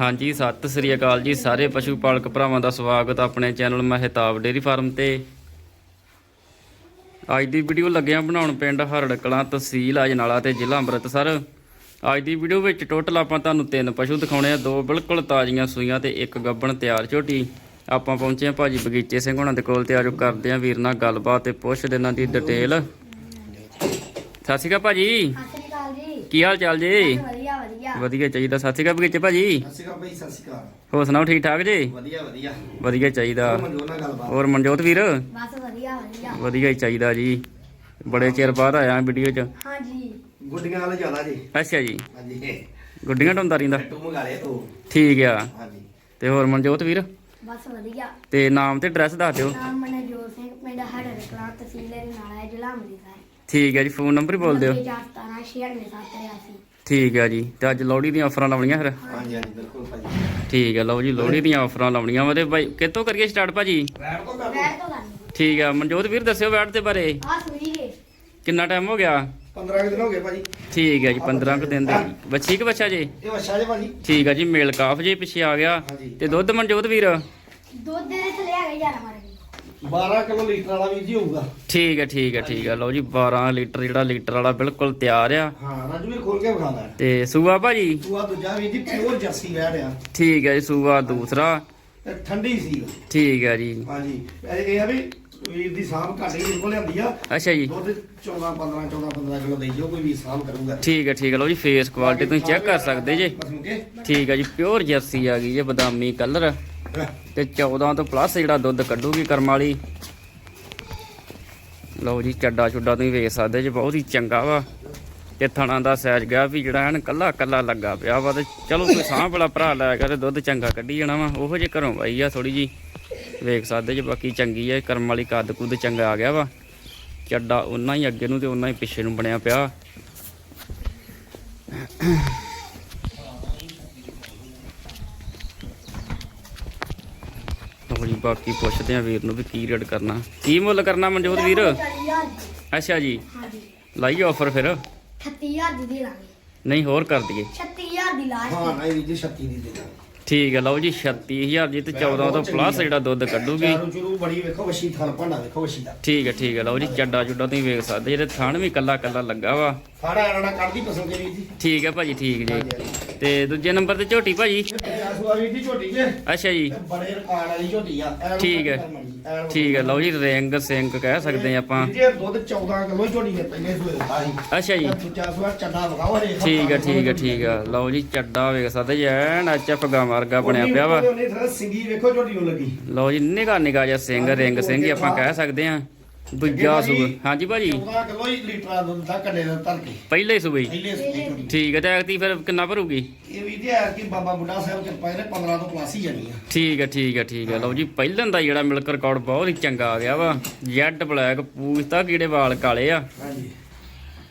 ਹਾਂਜੀ ਸਤਿ ਸ੍ਰੀ ਅਕਾਲ ਜੀ ਸਾਰੇ ਪਸ਼ੂ ਪਾਲਕ ਭਰਾਵਾਂ ਦਾ ਸਵਾਗਤ ਆਪਣੇ ਚੈਨਲ ਮਹਿਤਾਬ ਡੇਰੀ ਫਾਰਮ ਤੇ। ਅੱਜ ਦੀ ਵੀਡੀਓ ਲੱਗਿਆ ਬਣਾਉਣ ਪਿੰਡ ਹਰੜ ਕਲਾਂ ਤਹਿਸੀਲ ਅਜਨਾਲਾ ਤੇ ਜ਼ਿਲ੍ਹਾ ਅੰਮ੍ਰਿਤਸਰ। ਅੱਜ ਦੀ ਵੀਡੀਓ ਵਿੱਚ ਟੋਟਲ ਆਪਾਂ ਤੁਹਾਨੂੰ ਤਿੰਨ ਪਸ਼ੂ ਦਿਖਾਉਣੇ ਆ ਦੋ ਬਿਲਕੁਲ ਤਾਜ਼ੀਆਂ ਸੂਈਆਂ ਤੇ ਇੱਕ ਗੱਬਣ ਤਿਆਰ ਝੋਟੀ। ਆਪਾਂ ਪਹੁੰਚੇ ਆ ਭਾਜੀ ਬਗੀਚੇ ਸਿੰਘ ਹੁਣਾਂ ਦੇ ਕੋਲ ਤੇ ਆਜੋ ਕਰਦੇ ਆ ਵੀਰ ਨਾਲ ਗੱਲਬਾਤ ਤੇ ਪੁੱਛਦੇ ਇਹਨਾਂ ਦੀ ਡਿਟੇਲ। ਸਤਿ ਸ਼੍ਰੀ ਅਕਾਲ ਭਾਜੀ। ਸਤਿ ਸ਼੍ਰੀ ਅਕਾਲ ਜੀ। ਕੀ ਹਾਲ ਚਾਲ ਜੀ? ਵਧੀਆ। ਵਧੀਆ ਚਾਹੀਦਾ। ਸਤਿ ਸ਼੍ਰੀ ਅਕਾਲ ਬਗੀਚੇ ਭਾਜੀ। ਸਤਿ ਸ਼੍ਰੀ ਅਕਾਲ ਭਾਈ ਸਤਿ ਸ਼੍ਰੀ ਅਕਾਲ। ਹੋਰ ਸੁਣਾਓ ਠੀਕ ਠਾਕ ਜੀ? ਵਧੀਆ ਵਧੀਆ। ਵਧੀਆ ਚਾਹੀਦਾ। ਮਨਜੋਤ ਨਾਲ ਗੱਲਬਾਤ। ਹੋਰ ਮਨਜੋਤ ਵੀਰ? ਬਸ ਵਧੀਆ ਵਧੀਆ। ਵਧੀਆ ਹੀ ਚਾਹੀਦਾ ਜੀ। ਬੜੇ ਚਿਰ ਬਾਅਦ ਆਇਆ ਵੀਡੀਓ 'ਚ। ਹਾਂਜੀ। ਗੁੱਡੀਆਂ ਵਾਲੇ ਜ਼ਿਆਦਾ ਜੀ। ਅੱਛਾ ਜੀ। ਹਾਂਜੀ। ਗੁੱਡੀਆਂ ਢੋਂਦਾ ਰਹਿੰਦਾ। ਟੱਟੂ ਮੰਗਾ ਲਿਆ ਤੂੰ ਠੀਕ ਆ। ਹਾਂਜੀ। ਤੇ ਹੋਰ ਮਨਜੋਤ ਵੀਰ? ਬਸ ਵਧੀਆ। ਤੇ ਨਾਮ ਤੇ ਐਡਰੈਸ ਦੱਸ ਦਿਓ। ਨਾਮ ਮਨਜੋਤ ਸਿੰਘ ਪਿੰਡ ਹੜਰ ਕਲਾਂ ਤਹਿਸੀਲ ਨਾਲਾ ਹੈ ਜ਼ਿਲ੍ਹਾ ਅੰਮ੍ਰਿਤਸਰ। ਠੀਕ ਹੈ ਜੀ ਫੋਨ ਨੰਬਰ ਹੀ ਬੋਲ ਦਿਓ। 417 ਠੀਕ ਹੈ ਜੀ ਤੇ ਅੱਜ ਲੋਹੜੀ ਦੀਆਂ ਆਫਰਾਂ ਲਾਉਣੀਆਂ ਫਿਰ? ਹਾਂਜੀ ਹਾਂਜੀ ਬਿਲਕੁਲ ਭਾਜੀ। ਠੀਕ ਹੈ ਲਓ ਜੀ ਲੋਹੜੀ ਦੀਆਂ ਆਫਰਾਂ ਲਾਉਣੀਆਂ ਵਾ ਤੇ ਬਾਈ ਕਿੱਥੋਂ ਕਰੀਏ ਸਟਾਰਟ ਭਾਜੀ? ਤੋਂ ਕਰ ਠੀਕ ਆ ਮਨਜੋਤ ਵੀਰ ਦੱਸਿਓ ਵੈਟ ਦੇ ਬਾਰੇ। ਆ ਸੁਣੀ ਗਏ ਕਿੰਨਾ ਟਾਈਮ ਹੋ ਗਿਆ? 15 ਕੁ ਦਿਨ ਹੋ ਗਏ ਭਾਜੀ। ਠੀਕ ਹੈ ਜੀ 15 ਕੁ ਦਿਨ ਦੇ। ਬੱਚੀ ਕਿ ਬੱਚਾ ਜੀ? ਇਹ ਵਛਾ ਜੇ ਭਾਜੀ। ਠੀਕ ਆ ਜੀ ਮੇਲ ਕਾਫ ਜੀ ਪਿੱਛੇ ਆ ਗਿਆ। ਹਾਂਜੀ। ਤੇ ਦੁੱਧ ਮਨਜੋਤ ਵੀਰ? ਦੁੱਧ ਦੇ ਥੱਲੇ ਆ ਗਏ ਯਾਰ ਮਾਰੇ 12 ਕਿਲੋ ਲੀਟਰ ਵਾਲਾ ਵੀਰ ਜੀ ਹੋਊਗਾ। ਠੀਕ ਹੈ ਠੀਕ ਹੈ ਠੀਕ ਹੈ। ਲਓ ਜੀ 12 ਲੀਟਰ ਜਿਹੜਾ ਲੀਟਰ ਵਾਲਾ ਬਿਲਕੁਲ ਤਿਆਰ ਆ। ਹਾਂ ਰਾਜੂ ਵੀਰ ਖੋਲ ਕੇ ਵਿਖਾ ਲੈ। ਤੇ ਸੂਆ ਭਾਜੀ? ਦੂਜਾ ਜੀ ਪਿਓਰ ਜਰਸੀ ਵੈੜ ਆ। ਠੀਕ ਹੈ ਜੀ ਸੂਆ ਦੂਸਰਾ। ਠੰਡੀ ਸੀ ਠੀਕ ਹੈ ਜੀ। ਹਾਂਜੀ। ਇਹ ਇਹ ਆ ਵੀ ਵੀਰ ਦੀ ਸਾਂਭ ਘੱਟ ਵੀਰ ਕੋਲ ਲਿਆਂਦੀ ਆ। ਅੱਛਾ ਜੀ। ਦੁੱਧ 14 15 14 15 ਕਿਲੋ ਦੇਈ ਜੋ ਕੋਈ ਵੀ ਸਾਂਭ ਕਰੂਗਾ। ਠੀਕ ਹੈ ਠੀਕ ਹੈ। ਲਓ ਜੀ ਫੇਸ ਕੁਆਲਿਟੀ ਤੁਸੀਂ ਚੈੱਕ ਕਰ ਸਕਦੇ ਜੇ। ਠੀਕ ਹੈ ਜੀ ਪਿਓਰ ਜਰਸੀ ਆ ਗਈ ਜੇ ਬਦਾਮੀ ਕਲਰ ਤੇ 14 ਤੋਂ ਪਲੱਸ ਜਿਹੜਾ ਦੁੱਧ ਕੱਢੂਗੀ ਕਰਮ ਵਾਲੀ। ਲਓ ਜੀ, ਚੱਡਾ ਚੁੱਡਾ ਤੁਸੀਂ ਵੇਖ ਸਕਦੇ ਜੇ, ਬਹੁਤ ਹੀ ਚੰਗਾ ਵਾ। ਤੇ ਥਣਾ ਦਾ ਸਾਈਜ਼ ਗਿਆ ਵੀ ਜਿਹੜਾ ਐਨ ਕੱਲਾ ਕੱਲਾ ਲੱਗਾ ਪਿਆ ਵਾ ਤੇ ਚਲੋ ਕੋਈ ਸਾਂਭ ਵਾਲਾ ਭਰਾ ਲੈ ਕੇ ਤੇ ਦੁੱਧ ਚੰਗਾ ਕੱਢੀ ਜਾਣਾ ਵਾ, ਉਹੋ ਜੇ ਘਰੋਂ ਆਈ ਆ ਥੋੜੀ ਜੀ ਵੇਖ ਸਕਦੇ ਜੇ, ਬਾਕੀ ਚੰਗੀ ਆ ਕਰਮ ਵਾਲੀ ਕੱਦ ਕੁੱਦ ਚੰਗਾ ਆ ਗਿਆ ਵਾ। ਚੱਡਾ ਉਹਨਾਂ ਹੀ ਅੱਗੇ ਨੂੰ ਤੇ ਉਹਨਾਂ ਹੀ ਪਿੱਛੇ ਨੂੰ ਬਣਿਆ ਪਿਆ। ਲਓ ਜੀ ਬਾਕੀ ਪੁੱਛਦੇ ਆ ਵੀਰ ਨੂੰ ਵੀ ਕੀ ਰੇਟ ਕਰਨਾ। ਕੀ ਮੁੱਲ ਕਰਨਾ ਮਨਜੋਤ ਵੀਰ? ਅੱਛਾ ਜੀ। ਲਾਈਏ ਆਫਰ ਫਿਰ। 36000 ਦੀ ਦੇ ਲਾਂਗੇ ਨਹੀਂ ਹੋਰ ਕਰ ਦਈਏ। 36000 ਦੀ ਹਾਂ ਲਾਸਟ ਨਹੀਂ ਵੀਰ ਜੀ 36 ਦੀ ਦੇ ਦਾਂਗੇ। ਠੀਕ ਹੈ ਲਓ ਜੀ 36000 ਜੀ ਤੇ 14 ਤੋਂ ਪਲੱਸ ਜਿਹੜਾ ਦੁੱਧ ਕੱਢੂਗੀ। ਚਾਰੂ ਚੁਰੂ ਬੜੀ ਵੇਖੋ ਵਸ਼ੀ ਥਲ ਭਾਂਡਾ ਵੇਖੋ ਵਸ਼ੀ ਦਾ। ਠੀਕ ਹੈ ਠੀਕ ਹੈ ਲਓ ਜੀ ਚੱਡਾ ਚੁੱਡਾ ਤੁਸੀਂ ਵੇਖ ਸਕਦੇ ਜਿਹੜੇ ਥਣ ਵੀ ਕੱਲਾ ਕੱਲਾ ਲੱਗਾ ਵਾ। ਸਾੜਾ ਐੜਾ ਕੱਢਦੀ ਪਸੰਦ ਕੇ ਵੀਰ ਜੀ। ਠੀਕ ਹੈ ਭਾਜੀ ਠੀਕ ਜੀ। ਤੇ ਦੂਜੇ ਨੰਬਰ ਤੇ ਝੋਟੀ ਭਾਜੀ? ਅੱਛਾ ਜੀ। ਬੜੇ ਰਿਕਾਰਡ ਵਾਲੀ ਝੋਟੀ ਆ। ਠੀਕ ਹੈ। ਠੀਕ ਹੈ ਲਓ ਜੀ ਰਿੰਗ ਸਿੰਘ ਕਹਿ ਸਕਦੇ ਆ ਆਪਾਂ। ਜੀ, ਦੁੱਧ 14 ਕਿਲੋ ਝੋਟੀ ਨੇ ਪਹਿਲੇ ਸੂਏ ਸੀ। ਅੱਛਾ ਜੀ। ਚੱਡਾ ਵਗਾਓ ਠੀਕ ਹੈ ਠੀਕ ਹੈ ਠੀਕ ਹੈ ਲਓ ਜੀ ਚੱਡਾ ਵੇਖ ਸਕਦੇ ਜੀ ਐਨ ਐਚਐਫ ਗਾ ਵਰਗਾ ਬਣਿਆ ਪਿਆ ਵਾ। ਉਹਨੇ ਥੋੜਾ ਸਿੰਗੀ ਵੇਖੋ ਝੋਟੀ ਨੂੰ ਲੱਗੀ। ਲਓ ਜੀ ਨਿਗਾ ਨਿਗਾ ਜਿਹਾ ਸਿੰਘ ਰਿੰਗ ਸਿੰਘ ਹੀ ਆਪਾਂ ਕਹਿ ਸਕਦੇ ਆ ਦੂਜਾ ਸੂਆ ਹਾਂਜੀ ਭਾਜੀ। 14 ਕਿਲੋ ਹੀ ਲੀਟਰ ਦਾ ਦੁੱਧ ਦਾ ਕੱਢੇ ਦਾ ਧਰ ਕੇ। ਪਹਿਲੇ ਸੂਬੇ ਪਹਿਲੇ ਠੀਕ ਹੈ ਤੇ ਐਕਤੀ ਫਿਰ ਕਿੰਨਾ ਭਰੂਗੀ? ਇਹ ਵੀ ਆ ਕਿ ਬਾਬਾ ਬੁੱਢਾ ਸਾਹਿਬ ਕਿਰਪਾ ਇਹਨੇ 15 ਤੋਂ ਪਲੱਸ ਹੀ ਜਾਣੀ ਆ। ਠੀਕ ਹੈ ਠੀਕ ਹੈ ਠੀਕ ਹੈ। ਲਓ ਜੀ ਪਹਿਲਾਂ ਦਾ ਜਿਹੜਾ ਮਿਲਕ ਰਿਕਾਰਡ ਬਹੁਤ ਹੀ ਚੰਗਾ ਆ ਗਿਆ ਵਾ। ਜੈਡ ਬਲੈਕ ਪੂਛਤਾ ਕੀੜੇ ਵਾਲ ਕਾਲੇ ਆ। ਹਾਂਜੀ।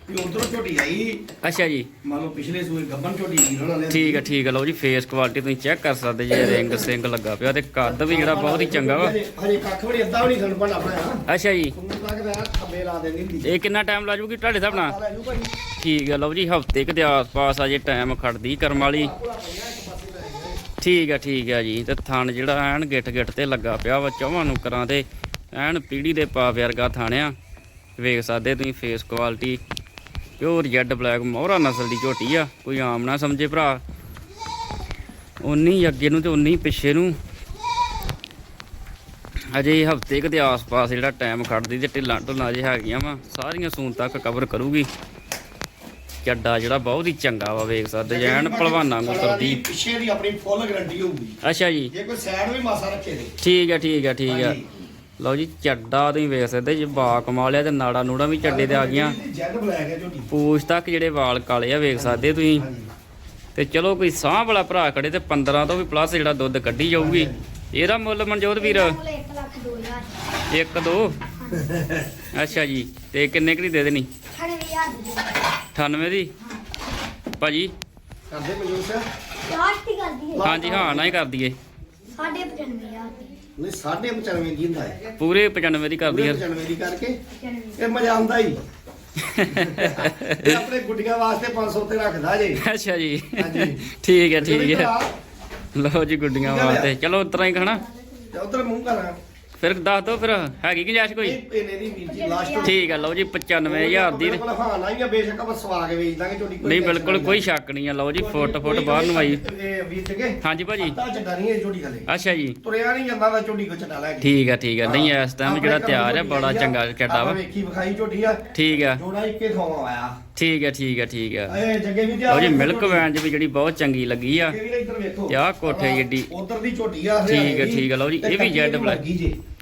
ਵੀ ਉਧਰੋਂ ਝੋਟੀ ਆਈ ਅੱਛਾ ਜੀ। ਮੰਨ ਲਓ ਪਿਛਲੇ ਸੂਏ ਗੱਬਨ ਝੋਟੀ ਵੀਰਾਂ ਵਾਲੇ ਠੀਕ ਹੈ ਠੀਕ ਹੈ ਲਓ ਜੀ ਫੇਸ ਕੁਆਲਿਟੀ ਤੁਸੀਂ ਚੈੱਕ ਕਰ ਸਕਦੇ ਜੇ ਰਿੰਗ ਸਿੰਘ ਲੱਗਾ ਪਿਆ ਤੇ ਕੱਦ ਵੀ ਜਿਹੜਾ ਬਹੁਤ ਹੀ ਚੰਗਾ ਵਾ। ਹਜੇ ਕੱਖ ਵੀ ਨੀ ਅੱਧਾ ਵੀ ਨਹੀਂ ਸਾਨੂੰ ਭਾਂਡਾ ਬਣਾਇਆ। ਅੱਛਾ ਜੀ। ਤੁਹਾਨੂੰ ਤੱਕ ਦਾ ਥੱਬੇ ਲਾ ਦੇਣੀ ਹੁੰਦੀ ਇਹ ਕਿੰਨਾ ਟਾਈਮ ਲਾ ਜੂਗੀ ਤੁਹਾਡੇ ਹਿਸਾਬ ਨਾਲ? ਲੈ ਜੂ ਭਾਈ। ਠੀਕ ਹੈ ਲਓ ਜੀ ਹਫ਼ਤੇ ਕੁ ਦੇ ਆਸ-ਪਾਸ ਅਜੇ ਟਾਈਮ ਖੜਦੀ ਕਰਮ ਵਾਲੀ। ਠੀਕ ਹੈ ਠੀਕ ਹੈ ਜੀ ਤੇ ਥਣ ਜਿਹੜਾ ਐਨ ਗਿੱਟ ਗਿੱਟ ਤੇ ਲੱਗਾ ਪਿਆ ਵਾ ਚੌਵਾਂ ਨੂੰ ਕਰਾਂ ਤੇ। ਐਨ ਪੀੜੀ ਦੇ ਪਾ ਵਰਗਾ ਥਾਣਿਆ ਵੇਖ ਸਕਦੇ ਤੁਸੀਂ face quality pure jet black Murrah ਨਸਲ ਦੀ ਝੋਟੀ ਆ ਕੋਈ ਆਮ ਨਾ ਸਮਝੇ ਭਰਾ। ਉਨੀ ਅੱਗੇ ਨੂੰ ਤੇ ਉਨੀ ਪਿੱਛੇ ਨੂੰ। ਅਜੇ ਹਫ਼ਤੇ ਕੁ ਦੇ ਆਸ-ਪਾਸ ਜਿਹੜਾ ਟਾਈਮ ਖੜਦੀ ਤੇ ਢਿੱਲਾਂ ਢੁੱਲਾਂ ਜੇ ਹੈਗੀਆਂ ਵਾ ਸਾਰੀਆਂ ਸੂਨ ਤੱਕ ਕਵਰ ਕਰੂਗੀ। ਚੱਡਾ ਜਿਹੜਾ ਬਹੁਤ ਹੀ ਚੰਗਾ ਵਾ ਵੇਖ ਸਕਦੇ ਜੇ ਐਨ ਭਲਵਾਨਾਂ ਨੂੰ ਕਰਦੀ। ਪਿੱਛੇ ਦੀ ਆਪਣੀ ਫੁੱਲ ਗਾਰੰਟੀ ਹੋਊਗੀ। ਅੱਛਾ ਜੀ। ਜੇ ਕੋਈ ਸਾਈਡ ਵੀ ਮਾਸਾ ਰੱਖੇ ਦੇ ਠੀਕ ਹੈ ਠੀਕ ਹੈ ਠੀਕ ਹਾਂਜੀ। ਲਓ ਜੀ ਚੱਡਾ ਤੁਸੀਂ ਵੇਖ ਸਕਦੇ ਜੇ ਬਾ ਕਮਾਲਿਆ ਤੇ ਨਾੜਾ ਨੂੜਾ ਵੀ ਚੱਡੇ ਤੇ ਆ ਗਈਆਂ। ਜੈਡ ਬਲੈਕ ਹੈ ਝੋਟੀ। ਪੂਛ ਤੱਕ ਜਿਹੜੇ ਵਾਲ ਕਾਲੇ ਆ ਵੇਖ ਸਕਦੇ ਤੁਸੀਂ। ਤੇ ਚਲੋ ਕੋਈ ਸਾਹ ਵਾਲਾ ਭਰਾ ਖੜੇ ਤੇ 15 ਤੋਂ ਵੀ ਪਲੱਸ ਜਿਹੜਾ ਦੁੱਧ ਕੱਢੀ ਜਾਊਗੀ। ਇਹਦਾ ਮੁੱਲ ਮਨਜੋਤ ਵੀਰ? 1 ਲੱਖ 2000 1 2 ਅੱਛਾ ਜੀ ਤੇ ਕਿੰਨੇ ਕੁ ਦੀ ਦੇ ਦੇਣੀ? 98000 ਦੀ ਦੇ 98 ਦੀ? ਭਾਜੀ? ਕਰਦੇ ਮਜੂਰ ਸਾਹਿਬ ਲਾਸਟ ਹੀ ਕਰਦੀ ਹੈ। ਹਾਂਜੀ ਹਾਂ ਨਾ ਹੀ ਕਰ ਦਈਏ 95000 ਦੀ। ਨਹੀਂ 95 ਦੀ ਹੁੰਦਾ ਹੈ ਪੂਰੇ 95 ਦੀ ਕਰ ਪੂਰੇ ਦਈਏ 95 ਦੀ ਕਰਕੇ 95 ਇਹ ਮਜ਼ਾ ਆਉਂਦਾ ਹੀ। ਇਹ ਆਪਣੇ ਗੁੱਡੀਆਂ ਵਾਸਤੇ 500 ਤੇ ਰੱਖਦਾ ਜੇ। ਅੱਛਾ ਜੀ। ਠੀਕ ਹੈ ਠੀਕ ਹੈ। ਲਓ ਜੀ ਗੁੱਡੀਆਂ ਵਾਸਤੇ। ਚਲੋ ਉਤਰਾ ਹੀ ਖਾਣਾ ਉਧਰ ਮੂੰਹ ਕਰਾਂ ਫਿਰ ਦੱਸ ਦੋ ਫਿਰ ਹੈਗੀ ਗੁੰਜਾਇਸ਼ ਕੋਈ? ਇਹ ਇਹਨੇ ਦੀ ਵੀਰ ਜੀ ਲਾਸਟ ਠੀਕ ਆ ਲਓ ਜੀ 95000 ਦੀ ਤੇ- ਬਿਲਕੁਲ ਹਾਂ ਨਾ ਹੀ ਆ ਬੇਸ਼ੱਕ ਆਪਾਂ ਸਵਾ ਕੇ ਵੇਚ ਦਾਂਗੇ ਝੋਟੀ ਨਹੀਂ ਬਿਲਕੁਲ ਕੋਈ ਸ਼ੱਕ ਨਹੀਂ ਆ ਲਓ ਜੀ ਫੁੱਟ ਫੁੱਟ ਬਾਹਰ ਨੂੰ ਆਈ। ਇਹ ਵੀਰ ਜਗੇ ਹਾਂਜੀ ਭਾਜੀ। ਤਾਂ ਚੱਡਾ ਨਹੀਂ ਇਹ ਝੋਟੀ ਥੱਲੇ ਅੱਛਾ ਜੀ। ਤੁਰਿਆ ਨਹੀਂ ਜਾਂਦਾ ਦਾ ਝੋਟੀ ਕੋ ਚੱਡਾ ਲੈ ਕੇ। ਠੀਕ ਆ ਠੀਕ ਆ। ਨਹੀਂ ਇਸ ਟਾਈਮ ਜਿਹੜਾ ਤਿਆਰ ਆ ਬੜਾ ਚੰਗਾ ਚੱਡਾ ਵਾ। ਵੇਖੀ ਵਿਖਾਈ ਝੋਟੀ ਆ। ਠੀਕ ਆ। ਜੋੜਾ ਇੱਕੇ ਥਾਂ ਆਇਆ। ਠੀਕ ਆ ਠੀਕ ਆ ਠੀਕ ਆ। ਇਹ ਜੱਗੇ ਵੀ ਲਓ ਜੀ ਮਿਲਕ ਵੈਨ ਵੀ ਜਿਹੜੀ ਬਹੁਤ ਚੰਗੀ ਲੱਗੀ ਆ। ਇਹ ਵੀ ਇੱਧਰ ਵੇਖੋ। ਤੇ ਕੋਠੇ ਜਿੱਡੀ। ਉਧਰ ਦੀ ਝੋਟੀ ਆ ਠੀਕ ਆ, ਠੀਕ ਆ, ਲਓ ਜੀ, ਇਹ ਵੀ ਜੈਡ ਬਲੈਕ।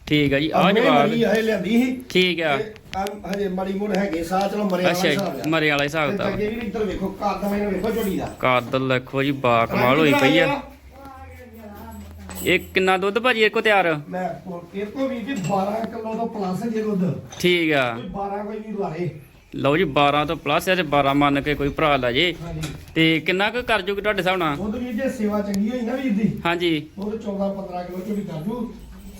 ਠੀਕ ਆ ਜੀ ਆ ਆਹ ਜਵਾਬ। ਮਰੀ ਹਜੇ ਲਿਆਂਦੀ ਸੀ। ਠੀਕ ਆ। ਤੇ ਆਹ ਹਜੇ ਮਾੜੀ ਮੋੜ ਹੈਗੇ ਸਾਹ ਚਲੋ ਮਰਿਆ ਅੱਛਾ ਜੀ ਮਰੇ ਵਾਲਾ ਹਿਸਾਬ ਤਾਂ ਦਾ ਜੱਗੇ ਵੀ ਇੱਧਰ ਵੇਖੋ ਕਾਦ ਮੈਨੂੰ ਵੇਖੋ ਝੋਟੀ ਦਾ। ਕਾਦਲ ਦੇਖੋ ਜੀ ਬਾ ਕਮਾਲ ਹੋਈ ਪਈ ਆ। ਇਹ ਕਿੰਨਾ ਦੁੱਧ ਭਾਜੀ ਇਹ ਕੋ ਤਿਆਰ? ਮੈਂ ਇਹ ਤੋਂ ਵੀ ਜੀ 12 ਕਿਲੋ ਤੋਂ ਪਲੱਸ ਜੇ ਦੁੱਧ। ਠੀਕ ਆ। ਕੋਈ 12 ਕੋਈ ਵੀ ਲਾਰੇ ਲਓ ਜੀ 12 ਤੋਂ ਪਲੱਸ ਹੈ ਤੇ 12 ਮੰਨ ਕੇ ਕੋਈ ਭਰਾ ਲੈ ਜੇ। ਹਾਂਜੀ। ਤੇ ਕਿੰਨਾ ਕੁ ਕਰ ਜੂਗੀ ਤੁਹਾਡੇ ਹਿਸਾਬ ਨਾਲ? ਦੁੱਧ ਵੀ ਜੇ ਸੇਵਾ ਚੰਗੀ ਹੋਈ ਨਾ ਵੀਰ ਦੀ ਹਾਂਜੀ। ਦੁੱਧ 14 15 ਕਿਲੋ ਝੋਟੀ ਕਰ ਜੂ।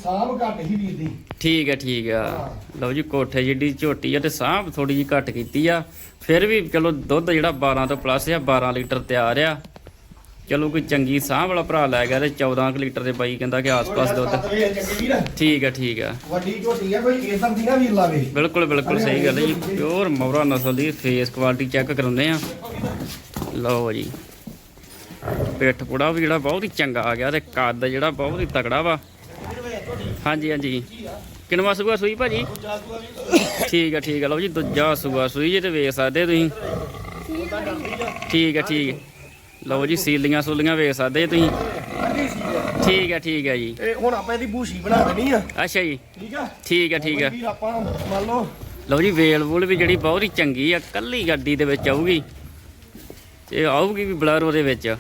ਸਾਬ ਘੱਟ ਹੀ ਵੀਰ ਦੀ। ਠੀਕ ਹੈ ਠੀਕ ਆ। ਲਓ ਜੀ ਕੋਠੇ ਜਿੱਡੀ ਝੋਟੀ ਆ ਤੇ ਸਾਂਭ ਥੋੜੀ ਜੀ ਘੱਟ ਕੀਤੀ ਆ। ਫਿਰ ਵੀ ਚਲੋ ਦੁੱਧ ਜਿਹੜਾ 12 ਤੋਂ ਪਲੱਸ ਆ 12 ਲੀਟਰ ਤਿਆਰ ਆ। ਚਲੋ ਕੋਈ ਚੰਗੀ ਸਾਂਭ ਵਾਲਾ ਭਰਾ ਲੈ ਗਿਆ ਤੇ 14 ਕੁ ਲੀਟਰ ਦੇ ਬਾਈ ਕਹਿੰਦਾ ਕਿ ਆਸ-ਪਾਸ ਦੁੱਧ। ਠੀਕ ਆ ਠੀਕ ਆ। ਵੱਡੀ ਝੋਟੀ ਆ ਕੋਈ ਇਸਮ ਦੀ ਨਾ ਵੀਰ ਲਾਵੇ। ਬਿਲਕੁਲ ਬਿਲਕੁਲ ਸਹੀ ਗੱਲ ਹੈ ਜੀ। ਪਿਓਰ ਮੌਰਾ ਨਸਲ ਦੀ ਫੇਸ ਕੁਆਲਿਟੀ ਚੈੱਕ ਕਰਾਉਂਦੇ ਆ। ਲਓ ਜੀ। ਪਿੱਠ ਪੁੜਾ ਵੀ ਜਿਹੜਾ ਬਹੁਤ ਹੀ ਚੰਗਾ ਆ ਗਿਆ ਤੇ ਕੱਦ ਜਿਹੜਾ ਬਹੁਤ ਹੀ ਤਕੜਾ ਵਾ। ਹਾਂਜੀ ਹਾਂਜੀ। ਕਿਨਵਾ ਸੂਆ ਸੂਈ ਭਾਜੀ? ਠੀਕ ਆ ਠੀਕ ਆ। ਲਓ ਜੀ ਦੂਜਾ ਸੂਆ ਸੂਈ ਜੇ ਤੇ ਵੇਖ ਸਕਦੇ ਤੁਸੀਂ। ਠੀਕ ਆ ਠੀਕ ਆ। ਲਓ ਜੀ ਸੀਲੀਆਂ ਸੂਲੀਆਂ ਵੇਖ ਸਕਦੇ ਤੁਸੀਂ। ਠੀਕ ਆ ਠੀਕ ਆ ਜੀ। ਇਹ ਹੁਣ ਆਪਾਂ ਇਹਦੀ ਭੂਸ਼ੀ ਬਣਾ ਦੇਣੀ ਆ। ਅੱਛਾ ਜੀ। ਠੀਕ ਆ? ਠੀਕ ਆ ਠੀਕ ਆ। ਵੀਰ ਆਪਾਂ ਮੰਨ ਲਓ। ਲਓ ਜੀ ਵੇਲ ਵੂਲ ਵੀ ਜਿਹੜੀ ਬਹੁਤ ਹੀ ਚੰਗੀ ਆ ਕੱਲੀ ਗੱਡੀ ਦੇ ਵਿੱਚ ਆਊਗੀ। ਤੇ ਆਊਗੀ ਵੀ ਬਲੈਰੋ ਦੇ ਵਿੱਚ।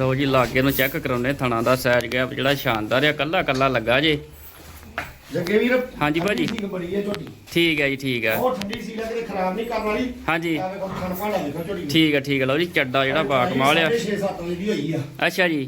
ਲਓ ਜੀ ਲਾਗੇ ਨੂੰ ਚੈੱਕ ਕਰਾਉਨੇ ਥਣਾ ਦਾ ਸਾਈਜ਼ ਗੈਪ ਜਿਹੜਾ ਸ਼ਾਨਦਾਰ ਆ ਕੱਲਾ ਕੱਲਾ ਲੱਗਾ ਜੇ। ਜੱਗੇ ਵੀਰ? ਹਾਂਜੀ ਭਾਜੀ। ਠੀਕ ਬੜੀ ਹੈ ਝੋਟੀ। ਠੀਕ ਹੈ ਜੀ ਠੀਕ ਹੈ ਉਹ ਠੰਡੀ ਸੀ ਕਿਤੇ ਖਰਾਬ ਨਹੀਂ ਕਰਨ ਵਾਲੀ। ਹਾਂਜੀ। ਠੀਕ ਹੈ ਠੀਕ ਹੈ ਲਓ ਜੀ ਚੱਡਾ ਜਿਹੜਾ ਬਾ ਕਮਾਲ ਆ। 6-7 ਵਜੇ ਦੀ ਹੋਈ ਆ। ਅੱਛਾ ਜੀ।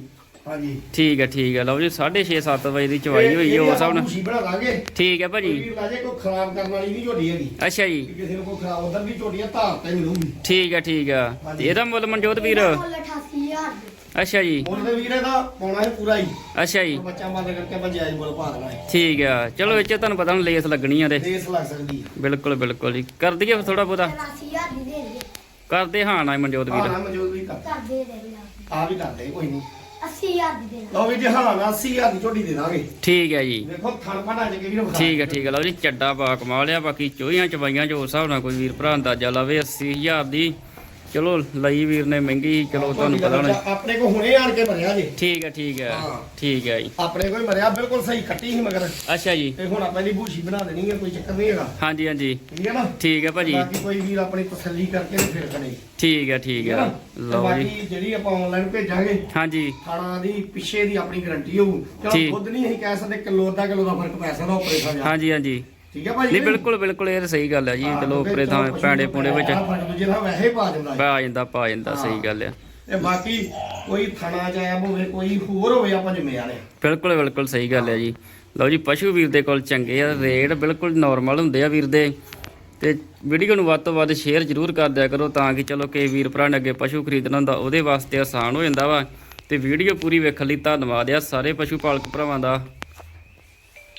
ਹਾਂਜੀ। ਠੀਕ ਹੈ ਠੀਕ ਹੈ ਲਓ ਜੀ 6:30 7 ਵਜੇ ਦੀ ਚਵਾਈ ਹੋਈ ਹੈ ਭੂਸ਼ੀ ਬਣਾ ਦਾਂਗੇ। ਠੀਕ ਹੈ ਭਾਜੀ। ਲਾਜੇ ਕੋਈ ਖਰਾਬ ਕਰਨ ਵਾਲੀ ਨਹੀਂ ਝੋਟੀ ਹੈਗੀ। ਅੱਛਾ ਜੀ। ਕਿਸੇ ਨੂੰ ਕੋਈ ਖਰਾਬ ਉਧਰ ਵੀ ਝੋਟੀਆਂ ਧਾਰ ਤੇ ਮਿਲੂਗੀ। ਠੀਕ ਹੈ ਠੀਕ ਹੈ ਇਹਦਾ ਮੁੱਲ ਮਨਜੋਤ ਵੀਰ? ਮੁੱਲ 88000 ਦੇ ਅੱਛਾ ਜੀ। ਮੁੱਲ ਦੇ ਵੀਰੇ ਦਾ ਪਾਉਣਾ ਹੈ ਪੂਰਾ ਹੀ। ਅੱਛਾ ਜੀ। ਬੱਚਾ ਬੰਦ ਕਰਕੇ ਆਪਾਂ ਜਾਇਜ਼ ਮੁੱਲ ਪਾ ਦੇਣਾ ਹੈ ਠੀਕ ਆ। ਚਲੋ ਇਹ ਚ ਤੁਹਾਨੂੰ ਪਤਾ ਹੁਣ ਲੇਸ ਲੱਗਣੀ ਆ ਤੇ। ਦੇਸ ਲੱਗ ਸਕਦੀ ਹੈ ਬਿਲਕੁਲ ਬਿਲਕੁਲ ਜੀ। ਕਰ ਦਈਏ ਥੋੜਾ ਬਹੁਤਾ। 88000 ਦੀ ਦੇ ਦੇ ਕਰਦੇ ਹਾਂ ਨਾ ਮਨਜੋਤ ਹਾਂ ਵੀਰ ਨਾ ਮੌਜੂਦ ਵੀ ਕਰ ਕਰ ਦੇ ਦੇ। ਆ ਵੀ ਕਰਦੇ ਕੋਈ ਨਹੀਂ। 80000 ਦੀ ਦੇ ਦੇ ਲਓ ਵੀ ਜੀ ਹਾਂ ਨਾ 80000 ਦੀ ਝੋਟੀ ਦੇ ਦਾਂਗੇ। ਠੀਕ ਹੈ ਜੀ। ਦੇਖੋ ਥਣ ਜੱਗੇ ਵੀਰ ਵਿਖਾ ਠੀਕ ਹੈ ਠੀਕ ਹੈ ਲਓ ਜੀ ਚੱਡਾ ਬਾ ਕਮਾਲ ਆ ਬਾਕੀ ਚੋਈਆਂ ਚਵਾਈਆਂ ਜੋ ਹਿਸਾਬ ਨਾਲ ਕੋਈ ਵੀਰ ਭਰਾ ਅੰਦਾਜ਼ਾ ਲਾਵੇ 80000 ਦੀ। ਚਲੋ ਲਈ ਵੀਰ ਨੇ ਮਹਿੰਗੀ ਸੀ, ਚਲੋ ਤੁਹਾਨੂੰ ਪਤਾ ਹੋਣਾ। ਆਪਣੇ ਕੋ ਹੁਣੇ ਆਣ ਕੇ ਮਰਿਆ ਜੀ। ਠੀਕ ਹੈ ਠੀਕ ਹੈ ਹਾਂ। ਠੀਕ ਹੈ ਜੀ। ਆਪਣੇ ਕੋਈ ਮਰਿਆ ਬਿਲਕੁਲ ਸਹੀ ਕੱਟੀ ਸੀ ਮਗਰ। ਅੱਛਾ ਜੀ। ਤੇ ਹੁਣ ਆਪਾਂ ਇਹਦੀ ਭੂਸ਼ੀ ਬਣਾ ਦੇਣੀ ਹੈ ਕੋਈ ਚੱਕਰ ਨਹੀਂ ਹੈਗਾ। ਹਾਂਜੀ ਹਾਂਜੀ। ਠੀਕ ਹੈ ਨਾ? ਠੀਕ ਹੈ ਭਾਜੀ। ਬਾਕੀ ਕੋਈ ਵੀਰ ਆਪਣੀ ਤਸੱਲੀ ਕਰਕੇ ਤੇ ਫਿਰ ਕਰੇ ਠੀਕ ਹੈ ਠੀਕ ਹੈ। ਲਓ ਜੀ। ਬਾਕੀ ਜਿਹੜੀ ਆਪਾਂ ਆਨਲਾਈਨ ਭੇਜਾਂਗੇ ਹਾਂਜੀ। ਖਾਣਾ ਦੀ ਪਿੱਛੇ ਦੀ ਆਪਣੀ ਗਾਰੰਟੀ ਹੋਊ। ਚਲੋ ਠੀਕ। ਦੁੱਧ ਨਹੀਂ ਅਸੀਂ ਕਹਿ ਸਕਦੇ ਕਿਲੋ ਅੱਧਾ ਕਿਲੋ ਦਾ ਫ਼ਰਕ ਪੈ ਸਕਦਾ ਉੱਪਰੇ ਥਾਂ ਜਾ ਹਾਂਜੀ ਹਾਂਜੀ। ਠੀਕ ਹੈ ਭਾਜੀ ਨਹੀਂ ਬਿਲਕੁਲ ਬਿਲਕੁਲ ਇਹ ਤਾਂ ਸਹੀ ਗੱਲ ਹੈ ਜੀ ਚਲੋ ਉੱਪਰੇ ਥਾਂ ਨੂੰ ਪੁੰਡੇ ਵਿੱਚ ਦੂਜੇ ਥਾਂ ਵੈਸੇ ਪਾ ਜਾਂਦਾ ਪਾ ਜਾਂਦਾ ਪਾ ਜਾਂਦਾ ਸਹੀ ਗੱਲ ਹੈ ਤੇ ਬਾਕੀ ਕੋਈ ਥਣਾ ਜਾਇਬ ਹੋਵੇ ਕੋਈ ਹੋਰ ਹੋਵੇ ਆਪਾਂ ਜ਼ਿੰਮੇਵਾਰ ਆ। ਬਿਲਕੁਲ ਬਿਲਕੁਲ ਸਹੀ ਗੱਲ ਹੈ ਜੀ। ਲਓ ਜੀ ਪਸ਼ੂ ਵੀਰ ਦੇ ਕੋਲ ਚੰਗੇ ਆ ਰੇਟ ਬਿਲਕੁਲ ਨਾਰਮਲ ਹੁੰਦੇ ਆ ਵੀਰ ਦੇ। ਤੇ ਵੀਡੀਓ ਨੂੰ ਵੱਧ ਤੋਂ ਵੱਧ ਸ਼ੇਅਰ ਜ਼ਰੂਰ ਕਰ ਦਿਆ ਕਰੋ ਤਾਂ ਕਿ ਚਲੋ ਕਿ ਵੀਰ ਭਰਾ ਨੇ ਅੱਗੇ ਪਸ਼ੂ ਖਰੀਦਣਾ ਹੁੰਦਾ ਉਹਦੇ ਵਾਸਤੇ ਆਸਾਨ ਹੋ ਜਾਂਦਾ ਵਾ। ਤੇ ਵੀਡੀਓ ਪੂਰੀ ਵੇਖਣ ਲਈ ਧੰਨਵਾਦ ਆ ਸਾਰੇ ਪਸ਼ੂ ਪਾਲਕ ਭਰਾਵਾਂ ਦਾ।